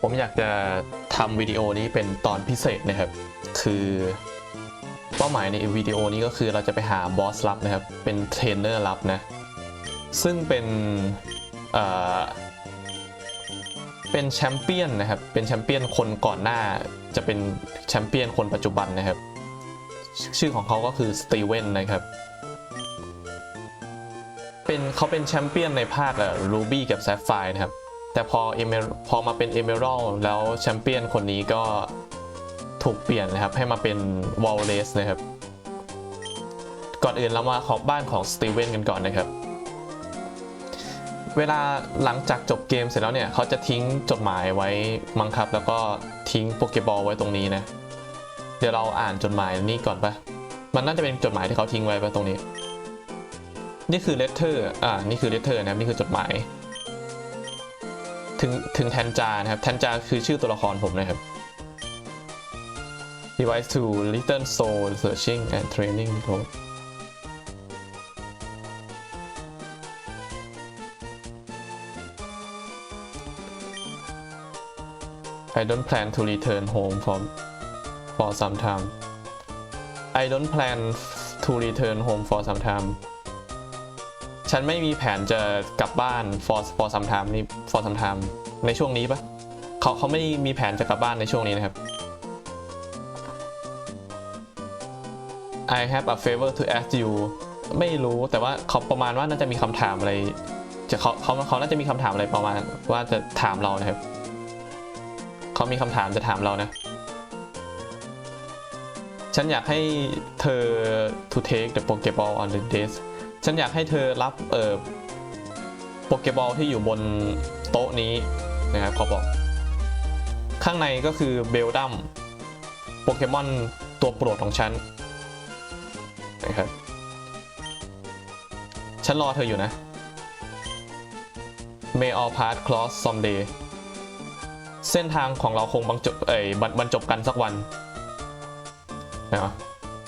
ผมอยากจะทำวิดีโอนี้เป็นตอนพิเศษนะครับ คือเป้าหมายในวิดีโอนี้ก็คือเราจะไปหาบอสลับนะครับ เป็นเทรนเนอร์ลับนะ ซึ่งเป็นเอ่อเป็นแชมเปี้ยนนะครับ เป็นแชมเปี้ยนคนก่อนหน้า จะเป็นแชมเปี้ยนคนปัจจุบันนะครับ ชื่อของเขาก็คือสตีเวนนะครับเป็นเขาเป็นแชมเปี้ยนในภาครูบี้กับแซฟไฟนะครับ แต่พอเอเมพอมาเป็นเอเมอรัลแล้วแชมเปี้ยนคนนี้ก็ถูกเปลี่ยนนะครับ ให้มาเป็นวอลเลสนะครับ ก่อนอื่นเรามาของบ้านของสตีเวนกันก่อนนะครับ เวลาหลังจากจบเกมเสร็จแล้วเนี่ย เขาจะทิ้งจดหมายไว้มังครับ แล้วก็ทิ้งโปเกบอลไว้ตรงนี้นะ เดี๋ยวเราอ่านจดหมายนี้ก่อนปะมันน่าจะเป็นจดหมายที่เขาทิ้งไว้ปะตรงนี้ นี่คือเลตเตอร์อ่านี่คือเลตเตอร์นะครับนี่คือจดหมาย ถึงถึงแทนจานะครับแทนจาคือชื่อตัวละครผมนะครับ device to little soul searching and training code I don't plan to return home for for some time I don't plan to return home for some time ฉันไม่มีแผนจะกลับบ้าน for for some time นี่ for some time ในช่วงนี้ปะเขาเขาไม่มีแผนจะกลับบ้านในช่วงนี้นะครับ I have a favor to ask you ไม่รู้แต่ว่าเขาประมาณว่าน่าจะมีคำถามอะไรจะเขาเขาเขาน่าจะมีคำถามอะไรประมาณว่าจะถามเรานะครับเขามีคำถามจะถามเรานะ ฉันอยากให้เธอ to take the Pokeball on the desk ฉันอยากให้เธอรับเอ่อโปเกบอลที่อยู่บนโต๊ะนี้นะครับเขาบอก ข้างในก็คือเบลดัมโปเกมอนตัวโปรดของฉันนะครับฉันรอเธออยู่นะ May all path cross someday เส้นทางของเราคงบรรจบเอ่ยบรรจบกันสักวันนะ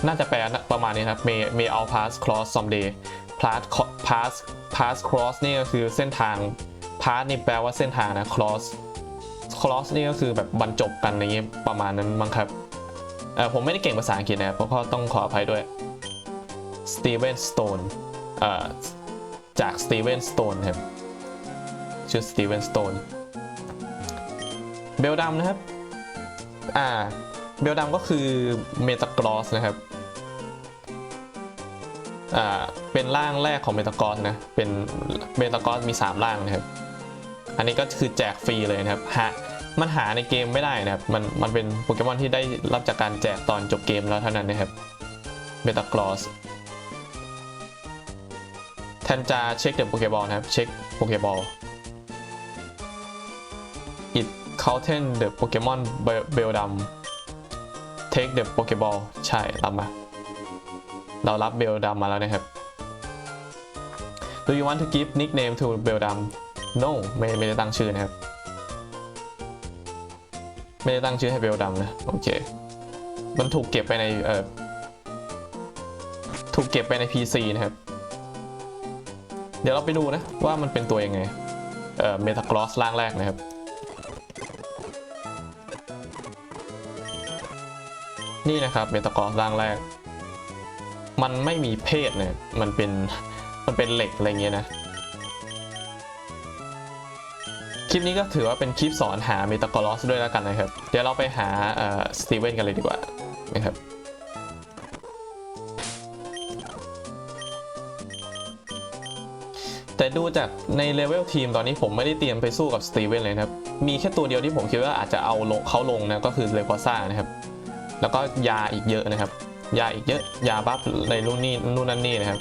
น่าจะแปลประมาณนี้ครับ May May all paths cross someday path path path cross นี่ก็คือเส้นทาง path นี่แปลว่าเส้นทางนะ cross cross นี่ก็คือแบบบรรจบกันอะไรเงี้ยประมาณนั้นมั้งครับเออผมไม่ได้เก่งภาษาอังกฤษนะครับเพราะก็ต้องขออภัยด้วย Steven Stone เอ่อจาก Steven Stone ครับชื่อ Steven Stone เบลดัมนะครับ อ่า เบลดัมก็คือเมตากรอสนะครับ เป็นร่างแรกของเมตากรอสนะเป็นเมตากรอสมี 3 ร่างนะครับ อันนี้ก็คือแจกฟรีเลยนะครับหามันหาในเกมไม่ได้นะครับ มันมันเป็นโปเกมอนที่ได้รับจากการแจกตอนจบเกมแล้วเท่านั้นนะครับเมตากรอสแทนจะเช็คเดอะโปเกบอลนะครับ เช็คโปเกบอล it contain the Pokemon Beldum take the Pokeball ใช่ รับมา เรารับเบลดัมมาแล้วนะครับ Do you want to give nickname to Beldum No ไม่ไม่ได้ตั้งชื่อนะครับ ไม่ได้ตั้งชื่อให้เบลดัมนะ โอเค มันถูกเก็บไปในเอ่อถูกเก็บไปใน PC นะครับ เดี๋ยวเราไปดูนะ ว่ามันเป็นตัวยังไง เอ่อเมตากรอสร่างแรกนะครับ นี่นะครับเมตากรอสร่างแรก มันไม่มีเพศเนี่ยมันเป็นมันเป็นเหล็กอะไรเงี้ยนะคลิปนี้ก็ถือว่าเป็นคลิปสอนหาเมตากรอสด้วยแล้วกันนะครับ เดี๋ยวเราไปหาสตีเวนกันเลยดีกว่านะครับแต่ดูจากในเลเวลทีมตอนนี้ผมไม่ได้เตรียมไปสู้กับสตีเวนเลยนะครับ มีแค่ตัวเดียวที่ผมคิดว่าอาจจะเอาลงเขาลงนะก็คือเลควาซ่านะครับ แล้วก็ยาอีกเยอะนะครับ ยาอีกเยอะยาบัฟในรุ่นนี้นู่นนั่นนี่นะครับ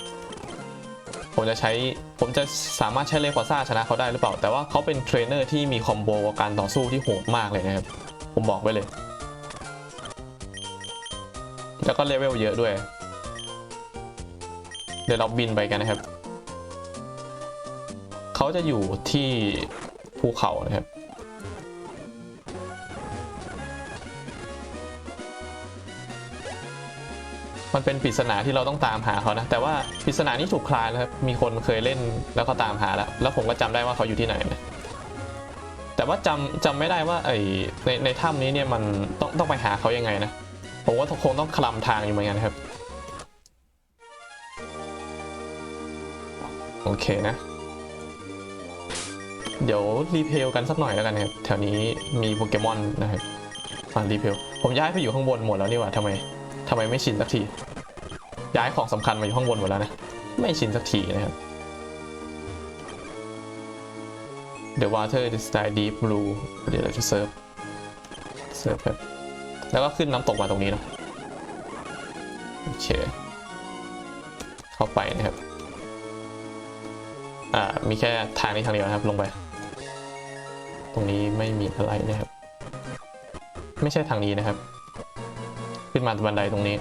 ผมจะใช้ผมจะสามารถใช้เลควาซ่าชนะเขาได้หรือเปล่า แต่ว่าเขาเป็นเทรนเนอร์ที่มีคอมโบการต่อสู้ที่โหดมากเลยนะครับ ผมบอกไว้เลย แล้วก็เลเวลเยอะด้วย เดี๋ยวเราบินไปกันนะครับ เขาจะอยู่ที่ภูเขานะครับ มันเป็นปริศนาที่เราต้องตามหาเขานะ แต่ว่าปริศนานี้ถูกคลายแล้วครับมีคนเคยเล่นแล้วก็ตามหาแล้ว แล้วผมก็จำได้ว่าเขาอยู่ที่ไหนนะแต่ว่าจำจำไม่ได้ว่าไอในในถ้ำนี้เนี่ยมันต้องต้องไปหาเขายังไงนะผมว่าคงต้องคลำทางอยู่เหมือนกันครับ โอเคนะ เดี๋ยวรีเพลกันสักหน่อยแล้วกันครับแถวนี้มีโปเกมอนนะครับมารีเพลผมย้ายไปอยู่ข้างบนหมดแล้วนี่หว่าทำไม ทำไมไม่ชินสักที ย้ายของสำคัญมาอยู่ข้างบนหมดแล้วนะ ไม่ชินสักทีนะครับ The water is style deep blue เดี๋ยวเราจะเซิร์ฟ เซิร์ฟครับ แล้วก็ขึ้นน้ำตกมาตรงนี้เนาะ โอเค เข้าไปนะครับ อ่า มีแค่ทางนี้ทางเดียวนะครับ ลงไป ตรงนี้ไม่มีอะไรนะครับ ไม่ใช่ทางนี้นะครับ ขึ้นมาบันไดตรงนี้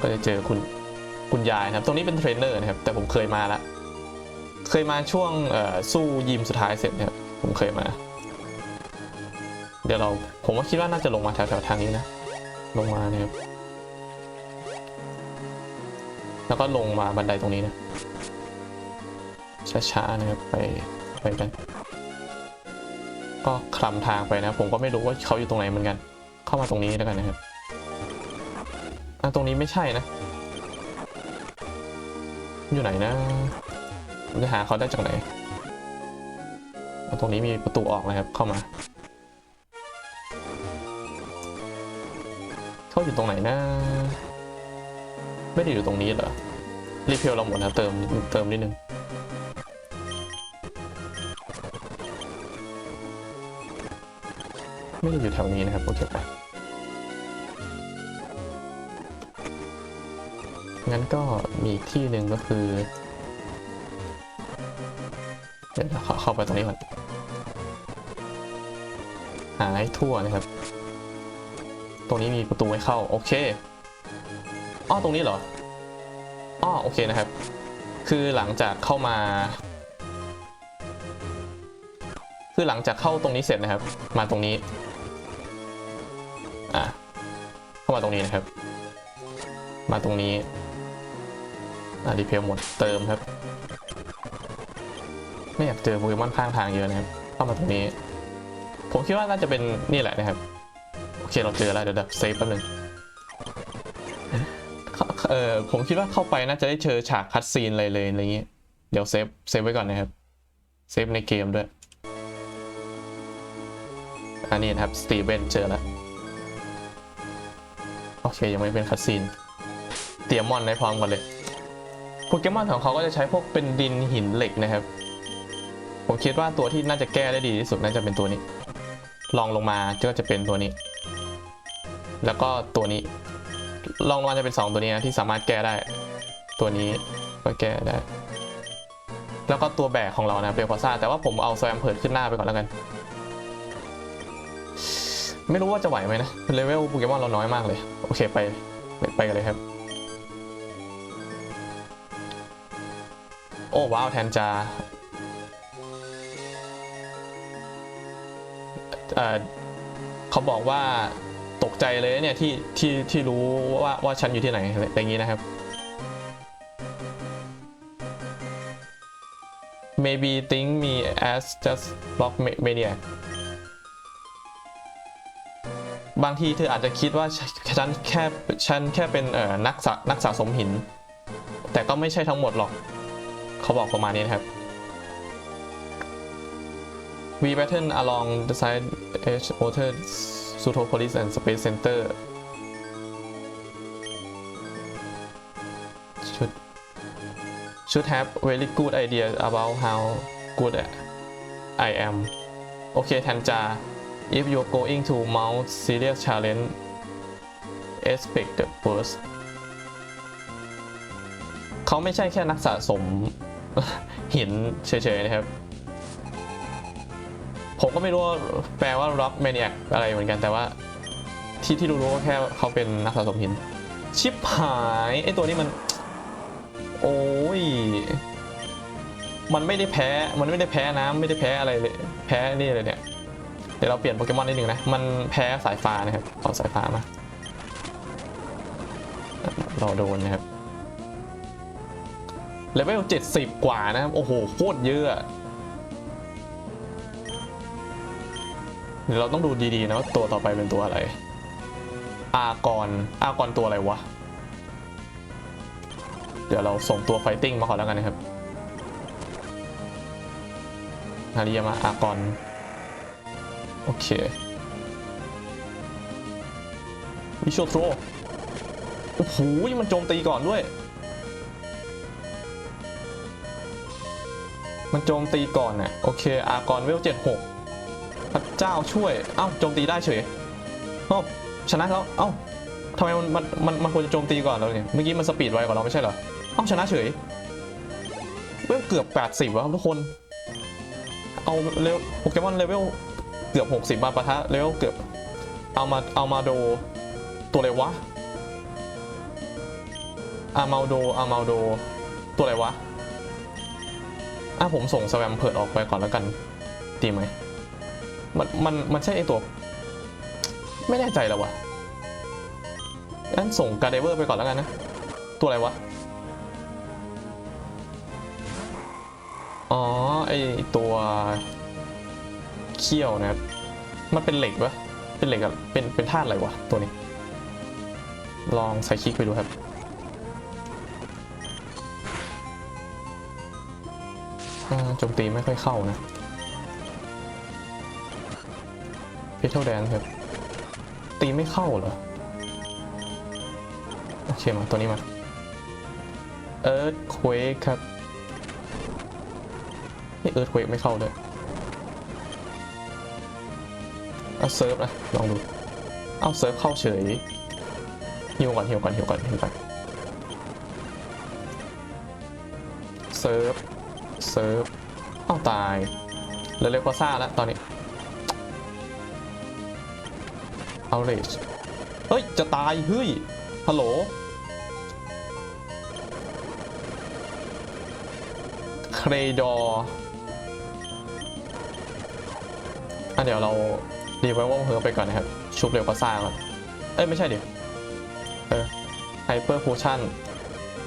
ก็จะเจอคุณคุณยายครับ ตรงนี้เป็นเทรนเนอร์นะครับ แต่ผมเคยมาแล้ว เคยมาช่วงสู้ยิมสุดท้ายเสร็จเนี่ยผมเคยมา เดี๋ยวเราผมว่าคิดว่าน่าจะลงมาแถวๆทางนี้นะ ลงมานะครับ แล้วก็ลงมาบันไดตรงนี้นะ ช้าๆนะครับไปไปกัน ก็คลำทางไปนะ ผมก็ไม่รู้ว่าเขาอยู่ตรงไหนเหมือนกัน เข้ามาตรงนี้แล้วกันนะครับอะตรงนี้ไม่ใช่นะ อยู่ไหนนะผมจะหาเขาได้จากไหน ตรงนี้มีประตูออกนะครับ เข้ามา เขาอยู่ตรงไหนนะ ไม่ได้อยู่ตรงนี้เหรอ รีเพลเราหมดนะเติมเติมนิดนึงไม่ได้อยู่แถวนี้นะครับโอเคไป งั้นก็มีอีกที่หนึ่งก็คือ เดี๋ยวเราเข้าเข้าไปตรงนี้ก่อน หาให้ทั่วนะครับ ตรงนี้มีประตูให้เข้า โอเคอ้อตรงนี้เหรออ้อโอเคนะครับ คือหลังจากเข้ามา คือหลังจากเข้าตรงนี้เสร็จนะครับ มาตรงนี้ อะ เข้ามาตรงนี้นะครับ มาตรงนี้ อะรีเพลหมดเติมครับ ไม่อยากเจอโปเกมอนข้างทางเยอะนะครับ เข้ามาตรงนี้ ผมคิดว่าน่าจะเป็นนี่แหละนะครับ โอเคเราเจอแล้วเดี๋ยวเซฟแป๊บนึงเข้าเออผมคิดว่าเข้าไปน่าจะได้เจอฉากคัดซีนอะไรเลยอะไรอย่างงี้ยเดี๋ยวเซฟเซฟไว้ก่อนนะครับ เซฟในเกมด้วย อันนี้นะครับสตีเวนเจอแล้ว โอเคยังไม่เป็นคัดซีนเตรียมมอนไว้พร้อมกันเลย โปเกมอนของเขาก็จะใช้พวกเป็นดินหินเหล็กนะครับ ผมคิดว่าตัวที่น่าจะแก้ได้ดีที่สุดน่าจะเป็นตัวนี้ลองลงมาก็จะเป็นตัวนี้ แล้วก็ตัวนี้ลองลงมาจะเป็น 2 ตัวนี้นะที่สามารถแก้ได้ ตัวนี้ก็แก้ได้ แล้วก็ตัวแบกของเรานะเบลคอซ่าแต่ว่าผมเอาแซมเพิร์ดขึ้นหน้าไปก่อนแล้วกัน ไม่รู้ว่าจะไหวไหมนะเลเวลโปเกมอนเราน้อยมากเลย โอเคไปไปไปกันเลยครับ อ้ว้าวแทนจาเอ่อเขาบอกว่าตกใจเลยเนี่ยที่ที่ที่รู้ว่าว่าฉันอยู่ที่ไหนอะไรอย่างนี้นะครับ maybe think me as just block maniac บางทีเธออาจจะคิดว่าฉันแค่ฉันแค่เป็นเอ่อนักสะนักสะสมหิน แต่ก็ไม่ใช่ทั้งหมดหรอก เขาบอกประมาณนี้นะครับ We pattern along the side edge water Sutopolis and Space Center should should have very good idea about how good I am โอเคแทนจา if you're going to mount serious challenge expect the worst เขาไม่ใช่แค่นักสะสม หินเฉยๆนะครับ ผมก็ไม่รู้ว่าแปลว่า rock maniac อะไรเหมือนกันแต่ว่า ที่ที่รู้ๆก็แค่เขาเป็นนักสะสมหิน ชิปหายไอตัวนี้มัน โอ้ยมันไม่ได้แพ้ มันไม่ได้แพ้น้ำไม่ได้แพ้อะไรเลย แพ้นี่เลยเนี่ย เดี๋ยวเราเปลี่ยนโปเกมอนนิดนึงนะ มันแพ้สายฟ้านะครับ เอาสายฟ้ามา เราโดนนะครับ เลเวล70 กว่านะครับ โอ้โห โคตรเยอะ เดี๋ยวเราต้องดูดีๆนะว่าตัวต่อไปเป็นตัวอะไร อากรอากรตัวอะไรวะ เดี๋ยวเราส่งตัวไฟติ้งมาก่อนแล้วกันนะครับฮาริยามาอากร โอเควิชวลโทรโอ้โหมันโจมตีก่อนด้วย มันโจมตีก่อนน่ะโอเค อากรเวลเจ็ดหกพระเจ้าช่วย เอ้าโจมตีได้เฉยเอ้ชนะแล้ว เอ้าทำไมมันมันมันมันควรจะโจมตีก่อนเราเนี่ย เมื่อกี้มันสปีดไวกว่าเราไม่ใช่เหรอ เอ้าชนะเฉยเวลเกือบ80แล้วครับทุกคน เอาเลเวลโปเกมอนเลเวลเกือบ60มาปะทะเลเวลเกือบ เอามาเอามาโดตัวอะไรวะอามาโดอามาโดตัวอะไรวะ อะผมส่งสแวมเพิร์ดออกไปก่อนแล้วกันดีไหมมันมันมันใช่ไอตัว ไม่แน่ใจแล้ววะงั้นส่งการเดเวอร์ไปก่อนแล้วกันนะ ตัวอะไรวะ อ๋อ ไอตัวเขี้ยวนะครับ มันเป็นเหล็กปะเป็นเหล็กอะเป็นเป็นธาตุอะไรวะ ตัวนี้ ลองใส่คลิกไปดูครับ โจมตีไม่ค่อยเข้านะพิทเทิลแดนครับ ตีไม่เข้าเหรอ โอเคมาตัวนี้มาเอิร์ธเควกครับนี่เอิร์ธเควกไม่เข้าเลยเอาเซิร์ฟนะ ลองดู เอาเซิร์ฟเข้าเฉยฮิวก่อนฮิวก่อนฮิวก่อนฮิวก่อนเซิร์ฟ เซิร์ฟเอ้าตายเลเร็วกว่าซ่าแล้วตอนนี้เอาเลชเฮ้ย จะตาย เฮ้ย ฮัลโหล เครดอร์อะเดี๋ยวเราดีไว้ว่าเฮิร์ไปก่อนนะครับ ชุบเร็วกว่าซ่าก่อนเอ้ย ไม่ใช่เดี๋ยว เออไฮเปอร์โพชั่น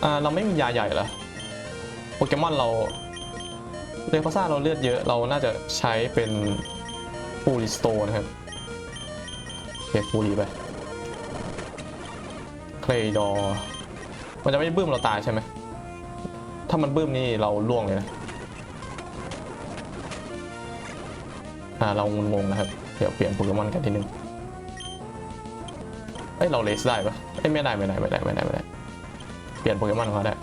อ่า เราไม่มียาใหญ่เหรอ โปเกมอนเรา เรคซ่าเราเลือดเยอะเราน่าจะใช้เป็นฟูริสโตนะครับเก็บฟูรีไปเคลดอมันจะไม่บึ้มเราตายใช่ไหมถ้ามันบึ้มนี่เราล่วงเลยนะอ่าเรางงๆนะครับ เดี๋ยวเปลี่ยนโปเกมอนกันทีนึงเอ้ยเราเลสได้ปะเอ้ยไม่ได้ไม่ได้ไม่ได้ไม่ได้ไม่ได้ เปลี่ยนโปเกมอนของเขาได้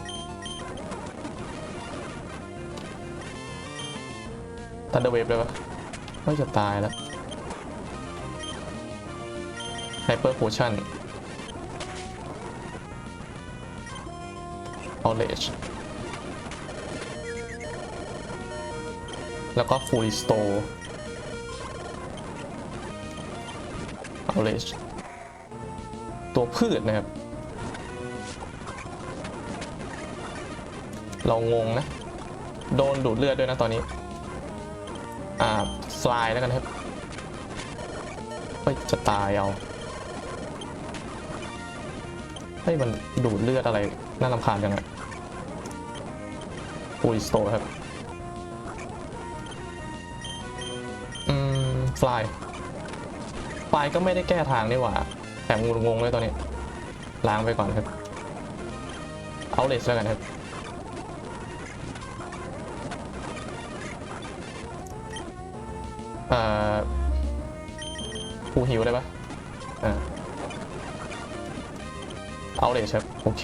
ทันเดอร์เวฟเลยปะไม่จะตายแล้วไฮเปอร์โพชั่นเอเลชแล้วก็ฟูลิสโตเอเลชตัวพืชนะครับ เรางงนะ โดนดูดเลือดด้วยนะตอนนี้ อ่าฟลายแล้วกันครับเฮ้ยจะตายเอาเฮ้ยมันดูดเลือดอะไรน่ารำคาญจังอะปูริสโตครับ อืมฟลายฟลายก็ไม่ได้แก้ทางนี่หว่าแถมงงงเลยตอนนี้ ล้างไปก่อนครับ เอาเลสแล้วกันครับ อ่าฟูหิวได้ปะอ่าเอาเลยครับโอเค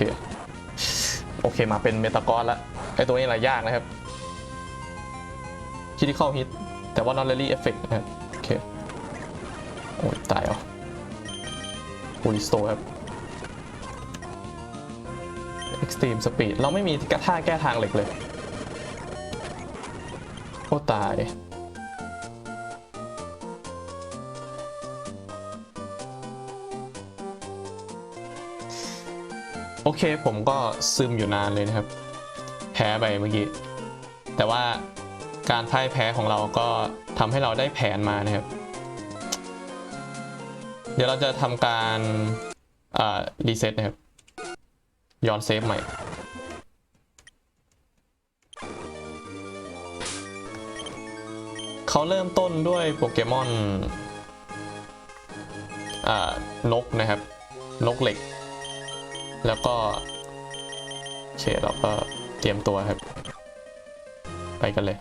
โอเคมาเป็นเมตากอนละไอตัวนี้อะไรยากนะครับคิดที่เข้าฮิตแต่ว่า not really effect นะครับโอเคโอ้ยตายเหรอบูริสโตครับ extreme speed เราไม่มีกระท่าแก้ทางเหล็กเลย โอ้ตาย โอเคผมก็ซึมอยู่นานเลยนะครับ แพ้ไปเมื่อกี้แต่ว่าการพ่ายแพ้ของเราก็ทำให้เราได้แผนมานะครับ เดี๋ยวเราจะทำการรีเซ็ตนะครับ ย้อนเซฟใหม่ เขาเริ่มต้นด้วยโปเกมอนอนกนะครับ นกเหล็ก แล้วก็โอเคเราก็เตรียมตัวครับ ไปกันเลย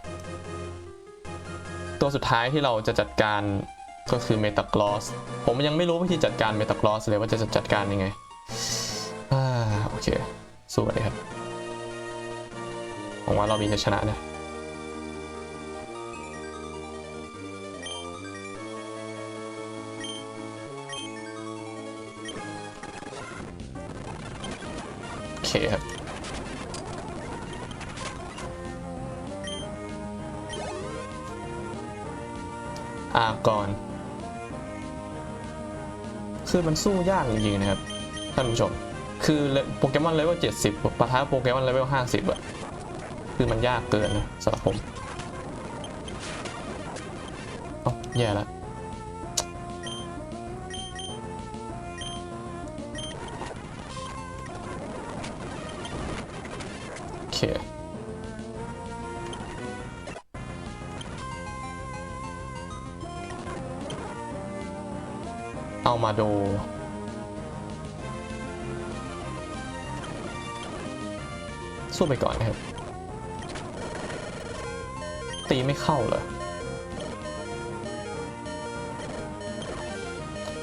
ตัวสุดท้ายที่เราจะจัดการก็คือเมตากลอสผมยังไม่รู้วิธีจัดการเมตากลอสเลยว่าจะจัดการยังไงอ่าโอเค สู้กันเลยครับหวังว่าเรามีจะชนะนะ คือมันสู้ยากจริงๆนะครับท่านผู้ชม คือโปเกมอนเลเวล70ปะทะโปเกมอนเลเวล50อะคือมันยากเกินนะสำหรับผมอ้าแย่แล้วโอเค เอามาดู สู้ไปก่อนนะครับ ตีไม่เข้าเลย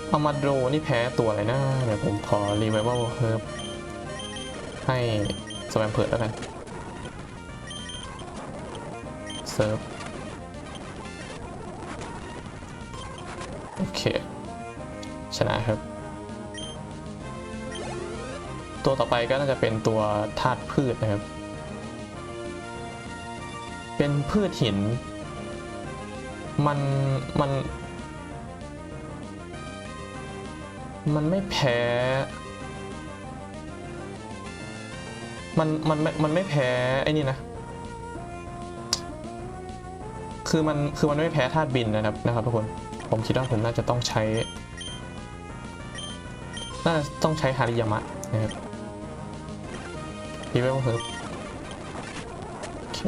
เอามาดูนี่แพ้ตัวอะไรนะเดี๋ยวผมขอรีไวเวลเฮิร์บให้สแวมเพิร์ดแล้วกันเซิร์ฟโอเค ชนะครับ ตัวต่อไปก็น่าจะเป็นตัวธาตุพืชนะครับ เป็นพืชหิน มัน มัน มันไม่แพ้ มัน มันมันไม่แพ้ไอ้นี่นะคือมันคือมันไม่แพ้ธาตุบินนะครับนะครับทุกคน ผมคิดว่าผมน่าจะต้องใช้ น่าต้องใช้ฮาริยามะนะครับรีเวลเฮิร์บโอเค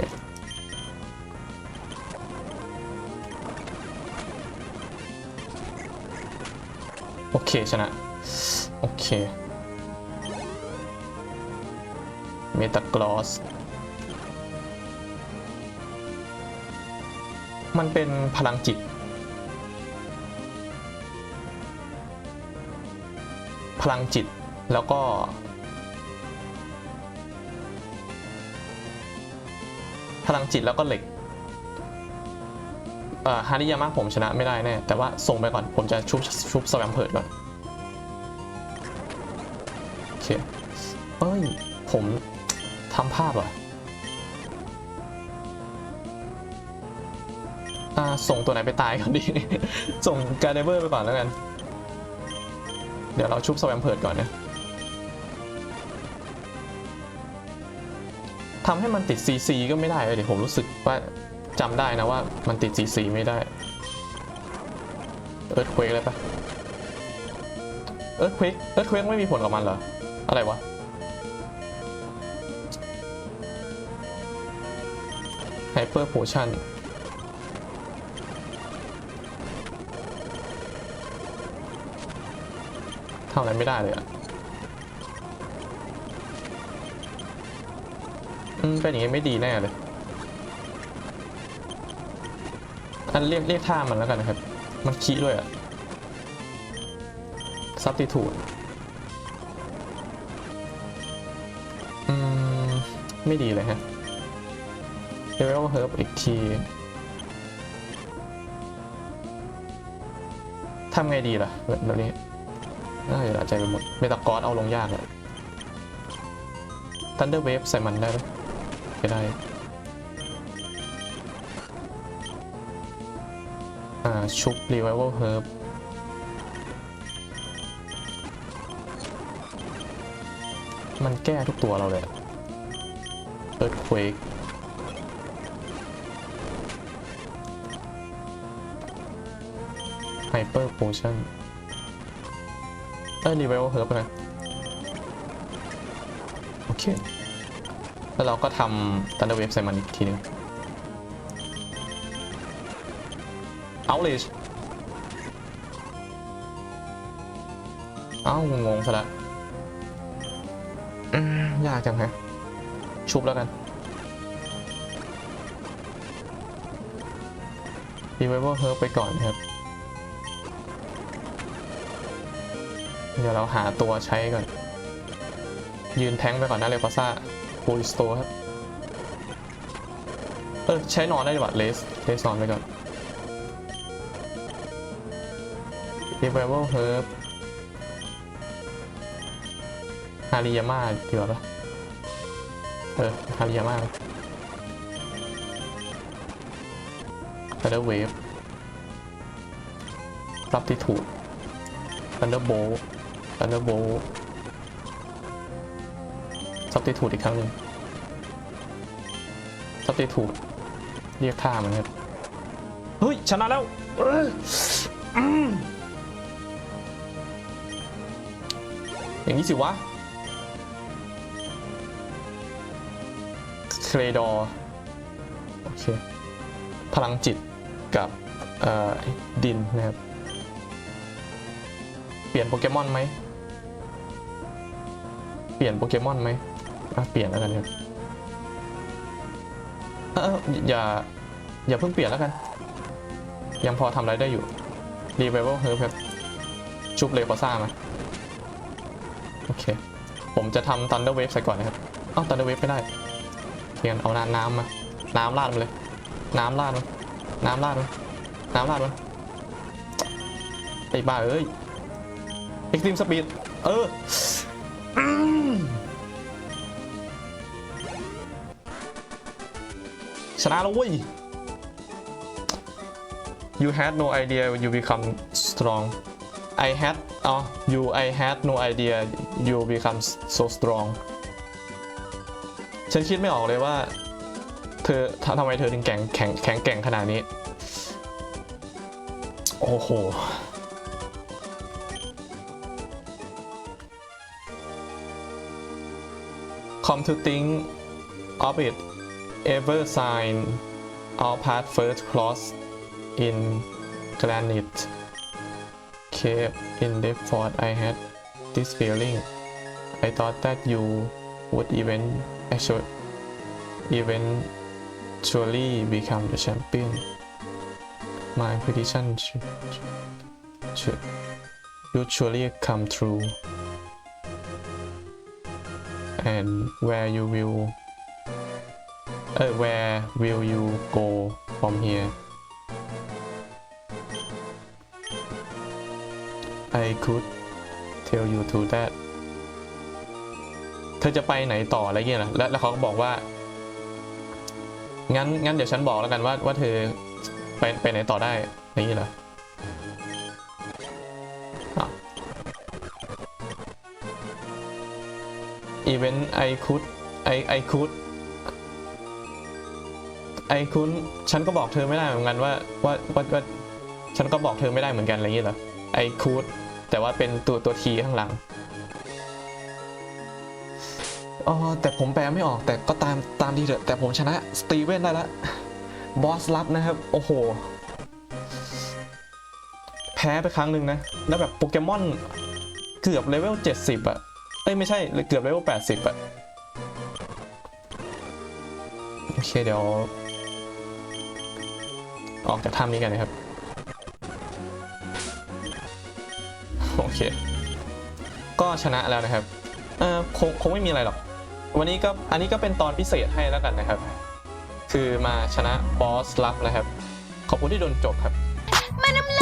โอเค ชนะ โอเค เมตากลอส มันเป็นพลังจิต พลังจิตแล้วก็ พลังจิตแล้วก็เหล็กอ่อฮาริยามะผมชนะไม่ได้แน่ แต่ว่าส่งไปก่อนผมจะชุบชุบสแวมเพิร์ดก่อน โอเค เอ้ย ผมทำภาพเหรออ่าส่งตัวไหนไปตายก่อนดี ส่งการเดเวอร์ไปก่อนแล้วกัน เดี๋ยวเราชุบสแวมเพิร์ดก่อนนะทำให้มันติด CC ก็ไม่ได้เลยดิผมรู้สึกว่าจำได้นะว่ามันติด CC ไม่ได้ เอิร์ธเควกเลยปะเอิร์ธเควกเอิร์ธเควกไม่มีผลกับมันเหรอ อะไรวะ ไฮเปอร์โพชั่น ทำอะไรไม่ได้เลยอะอืมเป็นอย่างงี้ไม่ดีแน่เลย อันเรียกเรียกท่ามันแล้วกันนะครับ มันคีด้วยอะซับติทูดอืม ไม่ดีเลยฮะเลเวลเฮิร์บอีกทีทำไงดีล่ะแบบนี้ น่าจะใจไปหมด เมตากอสเอาลงยากเลยทันเดอร์เวฟใส่มันได้ไหมไม่ได้ อ่า ชุบรีไวเวลเฮิร์บมันแก้ทุกตัวเราเลยเอิร์ธเควกไฮเปอร์โพชั่น เออรีเวลเฮิร์บนะโอเค แล้วเราก็ทำตันเดอร์เวฟใส่มันอีกทีหนึง Outrage อ้าวงงซะละยากจังฮะชุบแล้วกัน Revival Herb ไปก่อนครับ เดี๋ยวเราหาตัวใช้ก่อน ยืนแท้งไปก่อนนะเลปาซ่าโ o ลิสโตครับ เออใช้นอนได้ดีกว่าเลสเลสนอนไปก่อน Revival Herb ฮาริยาม่าดีกว่าปะเออฮาริยาม่าทันเดอร์เวฟรับที่ถูกทันเดอร์โบ ทันเดอร์โบซับตีถูกอีกครั้งหนึ่งซับตีถูกเรียกท่ามันครับ เฮ้ย ชนะแล้วเอ้ยอืมอย่างนี้สิวะ เครดอร์โอเค พลังจิตกับเอ่อดินนะครับ เปลี่ยนโปเกมอนไหมเปลี่ยนโปเกมอนไหมอะเปลี่ยนแล้วกันครับเอออย่า อย่าเพิ่งเปลี่ยนแล้วกัน ยังพอทำอะไรได้อยู่รีเวลเฮิร์บครับชุบเลโกซ่ามาโอเค ผมจะทำ Thunder Wave ใส่ก่อนนะครับอ้า Thunder Wave ไม่ได้เพียงเอาน้ำน้ำมา น้ำราดมันเลย น้ำราดมันน้ำราดมันน้ำราดมันไอ้บ้าเอ้ย Extreme Speed เออ ชนะแล้วเว้ย You had no idea you become strong I had อ๋อ you I had no idea you become so strong ฉันคิดไม่ออกเลยว่า เธอทำไมเธอถึงแข็งแข็งแข็งแกร่งขนาดนี้ โอ้โห Come to think of it ever sign our path first cross in granite cave in Deptford I had this feeling. I thought that you would even actually eventually become the champion. My prediction should, should usually come true. And where you will uh, where will you go from here I could tell you to that เธอจะไปไหนต่ออะไรเงี้ยเหรอแล้วแล้วเขาก็บอกว่า งั้นงั้นเดี๋ยวฉันบอกแล้วกันว่าว่าเธอไปไปไหนต่อได้อะไรเงี้ยเหรออะ Even I could I I could I could ฉันก็บอกเธอไม่ได้เหมือนกันว่าว่าว่าว่าฉันก็บอกเธอไม่ได้เหมือนกันอะไรเงี้ยเหรอ I could แต่ว่าเป็นตัวตัวทีข้างหลังอ๋อแต่ผมแปลไม่ออกแต่ก็ตามตามดีเถอะแต่ผมชนะสตีเวนได้แล้วบอสลับนะครับ โอ้โห แพ้ไปครั้งหนึ่งนะ แล้วแบบโปเกมอนเกือบเลเวล 70อะเอ้ย ไม่ใช่เกือบเลเวล 80อะโอเค เดี๋ยว ออกจากถ้ำนี้กันนะครับ โอเค ก็ชนะแล้วนะครับเออคงคงไม่มีอะไรหรอก วันนี้ก็อันนี้ก็เป็นตอนพิเศษให้แล้วกันนะครับ คือมาชนะบอสลับนะครับ ขอบคุณที่โดนจบครับมันน้ำลาน้ำ